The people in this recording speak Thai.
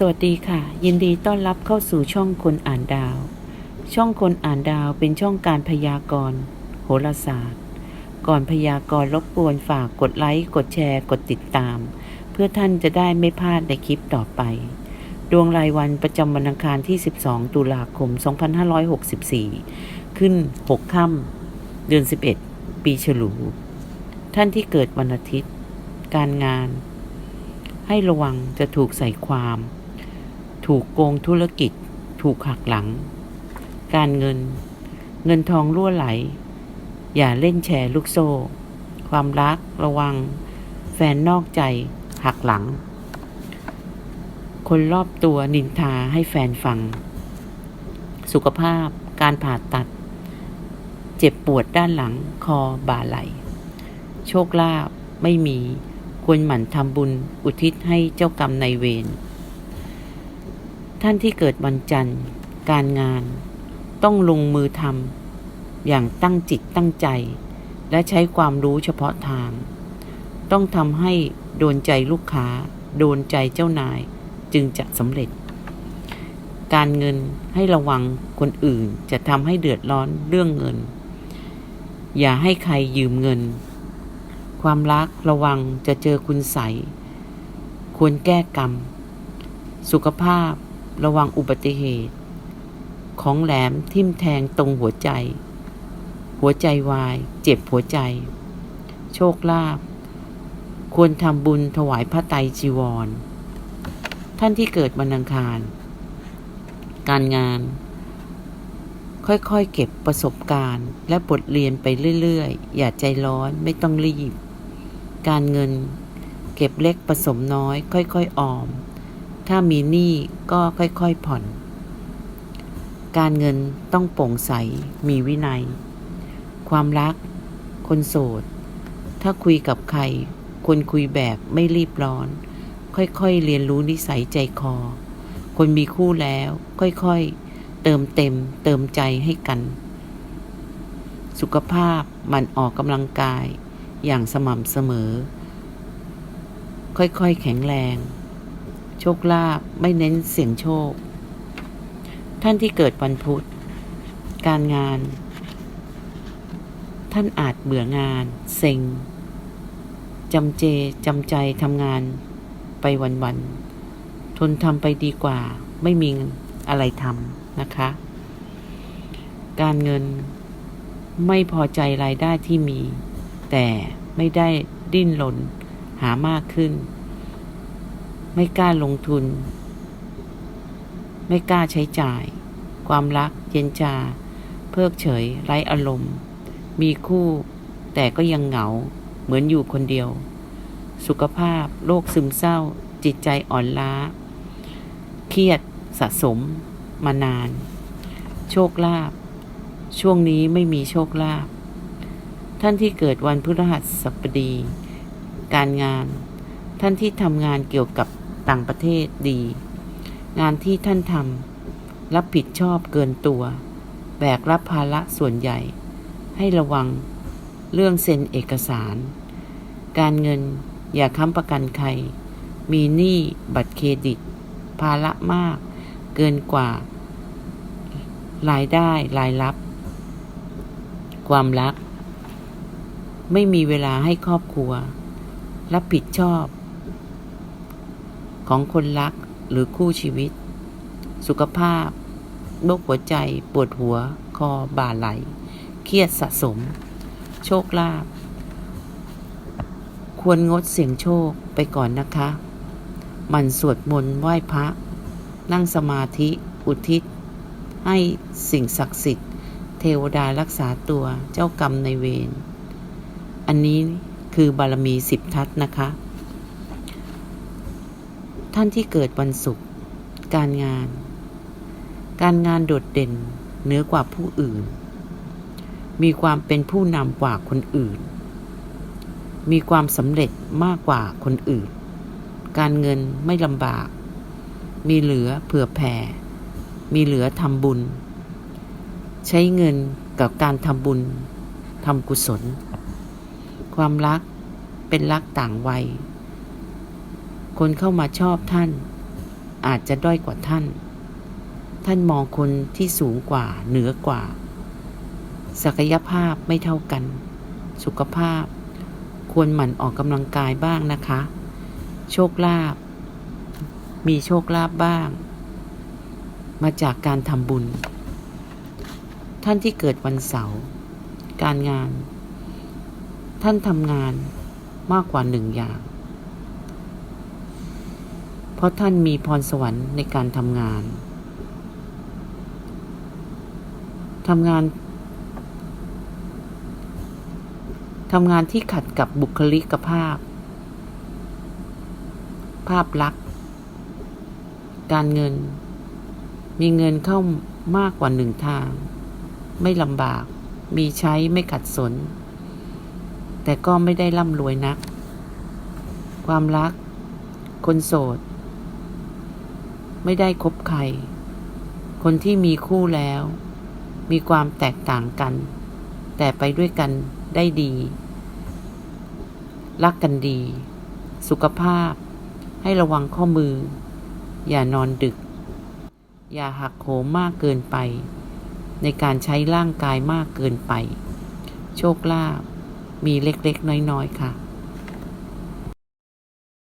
สวัสดีค่ะ ยินดีต้อนรับเข้าสู่ช่องคนอ่านดาว ช่องคนอ่านดาวเป็นช่องการพยากรณ์โหราศาสตร์ ก่อนพยากรณ์รบกวนฝากกดไลค์กดแชร์กดติดตาม เพื่อท่านจะได้ไม่พลาดในคลิปต่อไป ดวงรายวันประจำวันอังคารที่ 12 ตุลาคม 2564 ขึ้น 6 ค่ำเดือน 11 ปีฉลู ท่านที่เกิดวันอาทิตย์ การงาน ให้ระวังจะถูกใส่ความ ถูกโกงธุรกิจ ถูกหักหลัง การเงิน เงินทองรั่วไหล อย่าเล่นแชร์ลูกโซ่ ความรักระวัง แฟนนอกใจ หักหลัง คนรอบตัวนินทาให้แฟนฟัง สุขภาพ การผ่าตัด เจ็บปวดด้านหลัง คอบ่าไหล โชคลาภไม่มีควรหมั่นทำบุญอุทิศให้เจ้ากรรมนายเวร ท่านที่เกิดวันจันทร์ การงาน ต้องลงมือทำอย่างตั้งจิตตั้งใจ และใช้ความรู้เฉพาะทาง ต้องทำให้โดนใจลูกค้า โดนใจเจ้านายจึงจะสำเร็จ การเงินให้ระวังคนอื่นจะทำให้เดือดร้อนเรื่องเงิน อย่าให้ใครยืมเงิน ความรักระวังจะเจอคุณใส ควรแก้กรรม สุขภาพ ระวังอุบัติเหตุ ของแหลมทิ่มแทงตรงหัวใจ หัวใจวาย เจ็บหัวใจ โชคลาภควรทำบุญถวายพระไตรจีวร ท่านที่เกิดวันอังคาร การงาน ค่อยๆเก็บประสบการณ์ และบทเรียนไปเรื่อยๆ อย่าใจร้อนไม่ต้องรีบ การเงิน เก็บเล็กผสมน้อย ค่อยๆออม ถ้ามีหนี้ก็ค่อยๆผ่อน การเงินต้องโปร่งใส มีวินัย ความรัก คนโสด ถ้าคุยกับใครควรคุยแบบไม่รีบร้อน ค่อยๆเรียนรู้นิสัยใจคอ คนมีคู่แล้ว ค่อยๆ เติมเต็ม เติมใจให้กัน สุขภาพมันออกกำลังกายอย่างสม่ำเสมอ ค่อยๆ แข็งแรง โชคลาภไม่เน้นเสี่ยงโชค ท่านที่เกิดวันพุธ การงาน ท่านอาจเบื่องาน เซ็งจำเจจำใจทำงานไปวันๆทนทำไปดีกว่า ไม่มีอะไรทำนะคะ การเงินไม่พอใจรายได้ที่มี แต่ไม่ได้ดิ้นรนหามากขึ้น ไม่กล้าลงทุน ไม่กล้าใช้จ่าย ความรักเย็นชา เพิกเฉย ไร้อารมณ์ มีคู่ แต่ก็ยังเหงา เหมือนอยู่คนเดียว สุขภาพโรคซึมเศร้า จิตใจอ่อนล้า เครียดสะสม มานาน โชคลาภช่วงนี้ไม่มีโชคลาภท่านที่เกิดวันพฤหัสบดี การงาน ท่านที่ทำงานเกี่ยวกับ ต่างประเทศดี งานที่ท่านทำรับผิดชอบเกินตัว แบกรับภาระส่วนใหญ่ ให้ระวังเรื่องเซ็นเอกสาร การเงินอย่าค้ำประกันใคร มีหนี้บัตรเครดิต ภาระมาก เกินกว่า รายได้รายรับ ความรัก ไม่มีเวลาให้ครอบครัว รับผิดชอบ ของคนรักหรือคู่ชีวิต สุขภาพโรคหัวใจปวดหัว คอบ่าไหล เครียดสะสม โชคลาภควรงดเสี่ยงโชคไปก่อนนะคะ มันสวดมนต์ไหว้พระ นั่งสมาธิอุทิศ ให้สิ่งศักดิ์สิทธิ์ เทวดารักษาตัวเจ้ากรรมในเวร อันนี้คือบารมีสิบทัศนะคะ ท่านที่เกิดวันศุกร์การงาน การงานโดดเด่นเหนือกว่าผู้อื่น มีความเป็นผู้นำกว่าคนอื่น มีความสำเร็จมากกว่าคนอื่น การเงินไม่ลำบาก มีเหลือเผื่อแผ่ มีเหลือทำบุญ ใช้เงินกับการทำบุญทำกุศล ความรักเป็นรักต่างวัย คนเข้ามาชอบท่าน อาจจะด้อยกว่าท่าน ท่านมองคนที่สูงกว่าเหนือกว่า ศักยภาพไม่เท่ากัน สุขภาพ ควรหมั่นออกกำลังกายบ้างนะคะ โชคลาภมีโชคลาภบ้าง มาจากการทำบุญ ท่านที่เกิดวันเสาร์การงาน ท่านทำงานมากกว่าหนึ่งอย่าง เพราะท่านมีพรสวรรค์ในการทำงานทำงานทำงานที่ขัดกับบุคลิกภาพ ภาพลักษณ์ การเงิน มีเงินเข้ามากกว่าหนึ่งทาง ไม่ลำบาก มีใช้ไม่ขัดสน แต่ก็ไม่ได้ร่ำรวยนัก ความรัก คนโสด ไม่ได้คบใคร คนที่มีคู่แล้ว มีความแตกต่างกัน แต่ไปด้วยกันได้ดี รักกันดี สุขภาพ ให้ระวังข้อมือ อย่านอนดึก อย่าหักโหมมากเกินไป ในการใช้ร่างกายมากเกินไป โชคลาภมีเล็กๆ น้อย ๆ ค่ะ